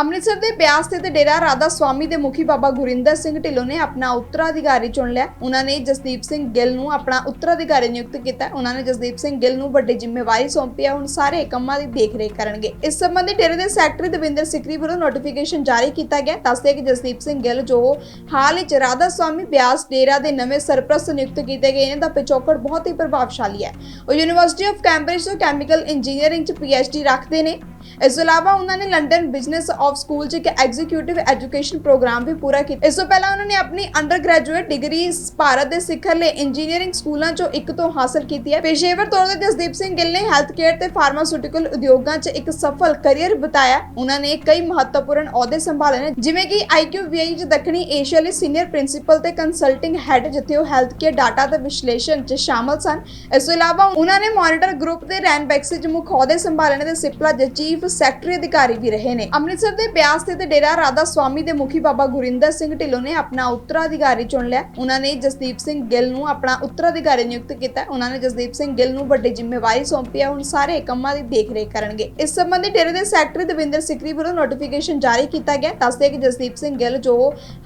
ਅੰਮ੍ਰਿਤਸਰ ਦੇ ਬਿਆਸ ਸਥਿਤ ਡੇਰਾ ਰਾਧਾ ਸਵਾਮੀ ਦੇ ਮੁਖੀ ਬਾਬਾ ਗੁਰਿੰਦਰ ਸਿੰਘ ਢਿੱਲੋਂ ਨੇ ਆਪਣਾ ਉੱਤਰਾਧਿਕਾਰੀ ਚੁਣ ਲਿਆ। ਉਹਨਾਂ ਨੇ ਜਸਦੀਪ ਸਿੰਘ ਗਿੱਲ ਨੂੰ ਆਪਣਾ ਉੱਤਰਾਧਿਕਾਰੀ ਨਿਯੁਕਤ ਕੀਤਾ। ਉਹਨਾਂ ਨੇ ਜਸਦੀਪ ਸਿੰਘ ਗਿੱਲ ਨੂੰ ਵੱਡੀ ਜ਼ਿੰਮੇਵਾਰੀ ਸੌਂਪੀ ਹੈ। ਹੁਣ ਸਾਰੇ ਕੰਮਾਂ ਦੀ ਦੇਖਰੇਖ ਕਰਨਗੇ। ਇਸ ਸੰਬੰਧੀ ਡੇਰੇ ਦੇ ਸੈਕਟਰੀ ਦਵਿੰਦਰ ਸਿਕਰੀ ਵੱਲੋਂ ਨੋਟੀਫਿਕੇਸ਼ਨ ਜਾਰੀ ਕੀਤਾ ਗਿਆ। ਦੱਸਦੇ ਕਿ ਜਸਦੀਪ ਸਿੰਘ ਗਿੱਲ, ਜੋ ਹਾਲ ਵਿੱਚ ਰਾਧਾ ਸਵਾਮੀ ਬਿਆਸ ਡੇਰਾ ਦੇ ਨਵੇਂ ਸਰਪ੍ਰਸਤ ਨਿਯੁਕਤ ਕੀਤੇ ਗਏ ਨੇ ਦਾ ਪਿਛੋਕੜ ਬਹੁਤ ਹੀ ਪ੍ਰਭਾਵਸ਼ਾਲੀ ਹੈ। ਉਹ ਯੂਨੀਵਰਸਿਟੀ ਆਫ ਕੈਂਬਰਿਜ ਤੋਂ ਕੈਮੀਕਲ ਇੰਜੀਨੀਅਰਿੰਗ ਚ ਪੀਐਚਡੀ ਰੱਖਦੇ ਨੇ। ਇਸ ਤੋਂ ਇਲਾਵਾ ਉਹਨਾਂ ਨੇ ਲੰਡਨ ਬਿਜ਼ਨਸ ਆਫ ਸਕੂਲ 'ਚ ਇੱਕ ਐਗਜ਼ੀਕਿਊਟਿਵ ਐਜੂਕੇਸ਼ਨ ਪ੍ਰੋਗਰਾਮ ਵੀ ਪੂਰਾ ਕੀਤਾ। ਇਸ ਤੋਂ ਪਹਿਲਾਂ ਉਹਨਾਂ ਨੇ ਆਪਣੀ ਅੰਡਰ ਗ੍ਰੈਜੂਏਟ ਡਿਗਰੀ ਭਾਰਤ ਦੇ ਸਿਖਰਲੇ ਇੰਜੀਨੀਅਰਿੰਗ ਸਕੂਲਾਂ 'ਚੋਂ ਇੱਕ ਤੋਂ ਹਾਸਲ ਕੀਤੀ ਹੈ। ਪੇਸ਼ੇਵਰ ਤੌਰ ਤੇ ਜਸਦੀਪ ਸਿੰਘ ਗਿੱਲ ਨੇ ਹੈਲਥ ਕੇਅਰ ਤੇ ਫਾਰਮਾਸਿਊਟੀਕਲ ਉਦਯੋਗਾਂ 'ਚ ਇੱਕ ਸਫਲ ਕੈਰੀਅਰ ਬਿਤਾਇਆ। ਉਹਨਾਂ ਨੇ ਕਈ ਮਹੱਤਵਪੂਰਨ ਅਹੁਦੇ ਸੰਭਾਲੇ ਨੇ, ਜਿਵੇਂ ਕਿ IQVI 'ਚ ਦੱਖਣੀ ਏਸ਼ੀਆ ਲਈ ਸੀਨੀਅਰ ਪ੍ਰਿੰਸੀਪਲ ਤੇ ਕੰਸਲਟਿੰਗ ਹੈੱਡ ਜਿੱਥੇ ਉਹ ਹੈਲਥ ਕੇਅਰ ਡਾਟਾ ਤੇ ਵਿਸ਼ਲੇਸ਼ਣ 'ਚ ਸ਼ਾਮਲ ਸਨ। ਇਸ ਤੋਂ ਇਲਾਵਾ ਉਹਨਾਂ ਨੇ ਮੋਨੀਟਰ ਗਰੁੱਪ ਦੇ ਰੈਨਬੈਕਸ 'ਚ ਮੁੱਖ ਅਹੁਦੇ ਸੰਭਾਲੇ ਨੇ ਸਿਪਲਾ ਦੇ ਚੀਫ ਸੈਕਟਰੀ ਅਧਿਕਾਰੀ ਵੀ ਰਹੇ ਨੇ। ਅੰਮ੍ਰਿਤਸਰ ਦੇ ਬਿਆਸ ਸਥਿਤ ਡੇਰਾ ਰਾਧਾ ਸਵਾਮੀ ਦੇ ਮੁਖੀ ਬਾਬਾ ਗੁਰਿੰਦਰ ਸਿੰਘ ਢਿੱਲੋਂ ਨੇ ਆਪਣਾ ਉੱਤਰਾਧਿਕਾਰੀ ਚੁਣ ਲਿਆ। ਉਹਨਾਂ ਨੇ ਜਸਦੀਪ ਸਿੰਘ ਗਿੱਲ ਨੂੰ ਆਪਣਾ ਉੱਤਰਾਧਿਕਾਰੀ ਨਿਯੁਕਤ ਕੀਤਾ। ਉਹਨਾਂ ਨੇ ਜਸਦੀਪ ਸਿੰਘ ਗਿੱਲ ਨੂੰ ਵੱਡੀ ਜ਼ਿੰਮੇਵਾਰੀ ਸੌਂਪੀ ਹੈ। ਹੁਣ ਸਾਰੇ ਕੰਮਾਂ ਦੀ ਦੇਖਰੇਖ ਕਰਨਗੇ। ਇਸ ਸੰਬੰਧੀ ਡੇਰੇ ਦੇ ਸੈਕਟਰੀ ਦਵਿੰਦਰ ਸਿਕਰੀ ਵੱਲੋਂ ਨੋਟੀਫਿਕੇਸ਼ਨ ਜਾਰੀ ਕੀਤਾ ਗਿਆ। ਦੱਸਦੇ ਕਿ ਜਸਦੀਪ ਸਿੰਘ ਗਿੱਲ ਜੋ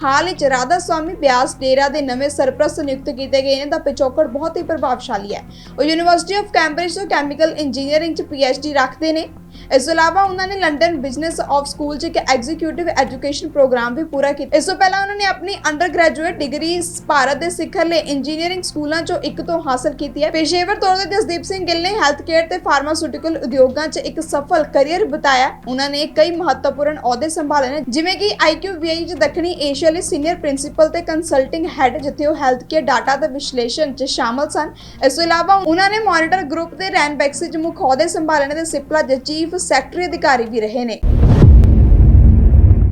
ਹਾਲ ਵਿੱਚ ਰਾਧਾ ਸਵਾਮੀ ਬਿਆਸ ਡੇਰਾ ਦੇ ਨਵੇਂ ਸਰਪ੍ਰਸਤ ਨਿਯੁਕਤ ਕੀਤੇ ਗਏ ਨੇ ਦਾ ਪਿਛੋਕੜ ਬਹੁਤ ਹੀ ਪ੍ਰਭਾਵਸ਼ਾਲੀ ਹੈ। ਉਹ ਯੂਨੀਵਰਸਿਟੀ ਆਫ ਕੈਂਬਰਿਜ ਤੋਂ ਕੈਮੀਕਲ ਇੰਜੀਨੀਅਰਿੰਗ ਚ ਪੀਐਚਡੀ ਰੱਖਦੇ ਨੇ। ਇਸ ਤੋਂ ਇਲਾਵਾ ਉਹਨਾਂ ਨੇ ਲੰਡਨ ਬਿਜ਼ਨਸ ਆਫ ਸਕੂਲ 'ਚ ਇੱਕ ਐਗਜ਼ੀਕਿਊਟਿਵ ਐਜੂਕੇਸ਼ਨ ਪ੍ਰੋਗਰਾਮ ਵੀ ਪੂਰਾ ਕੀਤਾ। ਇਸ ਤੋਂ ਪਹਿਲਾਂ ਉਹਨਾਂ ਨੇ ਆਪਣੀ ਅੰਡਰ ਡਿਗਰੀ ਭਾਰਤ ਦੇ ਸਿਖਰਲੇ ਇੰਜੀਨੀਅਰਿੰਗ ਸਕੂਲਾਂ 'ਚੋਂ ਇੱਕ ਤੋਂ ਹਾਸਲ ਕੀਤੀ ਹੈ। ਪੇਸ਼ੇਵਰ ਤੌਰ ਤੇ ਜਸਦੀਪ ਸਿੰਘ ਗਿੱਲ ਨੇ ਹੈਲਥ ਕੇਅਰ ਤੇ ਫਾਰਮਾਸਿਊਟੀਕਲ ਉਦਯੋਗਾਂ 'ਚ ਇੱਕ ਸਫਲ ਕੈਰੀਅਰ ਬਿਤਾਇਆ। ਉਹਨਾਂ ਨੇ ਕਈ ਮਹੱਤਵਪੂਰਨ ਅਹੁਦੇ ਸੰਭਾਲੇ ਨੇ, ਜਿਵੇਂ ਕਿ IQVI 'ਚ ਦੱਖਣੀ ਏਸ਼ੀਆ ਲਈ ਸੀਨੀਅਰ ਪ੍ਰਿੰਸੀਪਲ ਤੇ ਕੰਸਲਟਿੰਗ ਹੈੱਡ ਜਿੱਥੇ ਉਹ ਹੈਲਥ ਕੇਅਰ ਡਾਟਾ ਦੇ ਵਿਸ਼ਲੇਸ਼ਣ 'ਚ ਸ਼ਾਮਲ ਸਨ। ਇਸ ਤੋਂ ਇਲਾਵਾ ਉਹਨਾਂ ਨੇ ਮੋਨੀਟਰ ਗਰੁੱਪ ਦੇ ਰੈਨਬੈਕਸ 'ਚ ਮੁੱਖ ਅਹੁਦੇ ਸੰਭਾਲੇ ਨੇ ਸਿਪਲਾ ਦੇ ਚੀਫ ਸੈਕਟਰੀ ਅਧਿਕਾਰੀ ਵੀ ਰਹੇ ਨੇ।